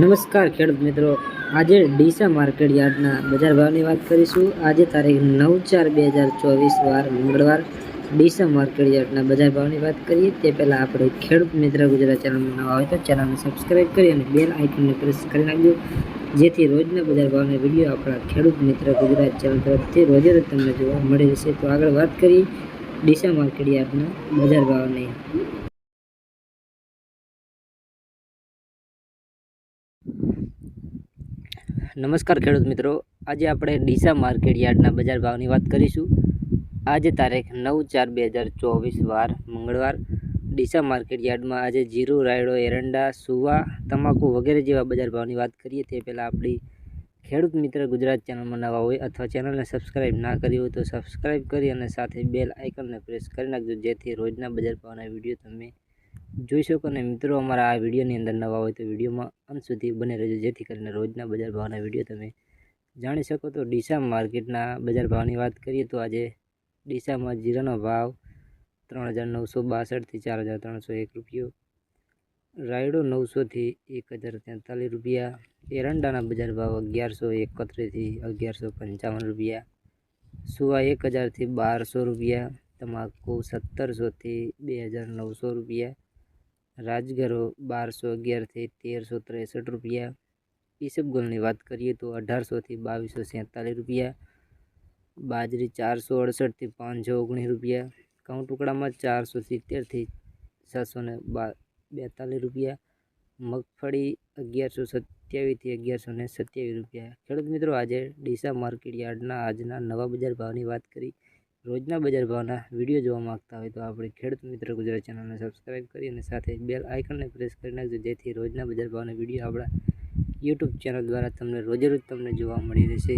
નમસ્કાર ખેડૂત મિત્રો. આજે ડીસા માર્કેટ યાર્ડના બજાર ભાવની વાત કરીશું. આજે તારીખ નવ ચાર બે હજાર ચોવીસ વાર મંગળવાર ડીસા માર્કેટ યાર્ડના બજાર ભાવની વાત કરીએ. તે પહેલાં આપણે ખેડૂત મિત્ર ગુજરાત ચેનલમાં નવા હોય તો ચેનલને સબસ્ક્રાઈબ કરી અને બેલ આઇકનને પ્રેસ કરી નાખજો. જેથી રોજના બજાર ભાવના વીડિયો આપણા ખેડૂત મિત્ર ગુજરાત ચેનલ તરફથી રોજે રોજ તમને જોવા મળી રહેશે. તો આગળ વાત કરીએ ડીસા માર્કેટ યાર્ડના બજાર ભાવની. નમસ્કાર ખેડૂત મિત્રો. આજે આપણે ડીસા માર્કેટ યાર્ડના બજાર ભાવની વાત કરીશું. આજે તારીખ નવ ચાર બે હજાર ચોવીસ, વાર મંગળવાર. ડીસા માર્કેટ યાર્ડમાં આજે જીરું, રાયડો, એરંડા, સુવા, તમાકુ વગેરે જેવા બજાર ભાવની વાત કરીએ, તે પહેલાં આપણી ખેડૂત મિત્ર ગુજરાત ચેનલમાં નવા હોય અથવા ચેનલને સબસ્ક્રાઈબ ના કરી હોય તો સબસ્ક્રાઈબ કરી અને સાથે બેલ આઇકનને પ્રેસ કરી નાખજો, જેથી રોજના બજાર ભાવના વીડિયો તમે જોઈ શકો અને મિત્રો, અમારા આ વિડીયોની અંદર નવા હોય તો વિડીયોમાં અંત સુધી બને રહેજો. જેથી કરીને રોજના બજાર ભાવના વીડિયો તમે જાણી શકો. તો ડીસા માર્કેટના બજાર ભાવની વાત કરીએ તો આજે ડીસામાં જીરાનો ભાવ ત્રણ હજાર નવસો બાસઠથી ચાર હજાર ત્રણસો એક રૂપિયો. રાયડો નવસોથી એક હજાર તેતાલીસ રૂપિયા. એરંડાના બજાર ભાવ અગિયારસો એકત્રીસથી અગિયારસો પંચાવન રૂપિયા. સુવા એક હજારથી બારસો રૂપિયા. તમાકુ સત્તરસોથી બે હજાર નવસો રૂપિયા. રાજગરો બારસો અગિયારથી તેરસો ત્રેસઠ રૂપિયા. ઈસબગુલની વાત કરીએ તો અઢારસોથી બાવીસો સેંતાલીસ રૂપિયા. બાજરી ચારસો અડસઠથી પાંચસો ઓગણીસ રૂપિયા. ઘઉં ટુકડામાં ચારસો સિત્તેરથી સાતસો ને બેતાલીસ રૂપિયા. મગફળી અગિયારસો સત્યાવીસથી અગિયારસો ને સત્યાવીસ રૂપિયા. ખેડૂત મિત્રો, આજે ડીસા માર્કેટ યાર્ડના આજના નવા બજાર ભાવની વાત કરી. રોજના બજાર ભાવના વીડિયો જોવા માગતા હોય તો આપણે ખેડૂત મિત્ર ગુજરાત ચેનલને સબસ્ક્રાઈબ કરી અને સાથે બેલ આઇકનને પ્રેસ કરી નાખજો, જેથી રોજના બજાર ભાવના વીડિયો આપણા યુટ્યુબ ચેનલ દ્વારા તમને રોજે રોજ તમને જોવા મળી રહેશે.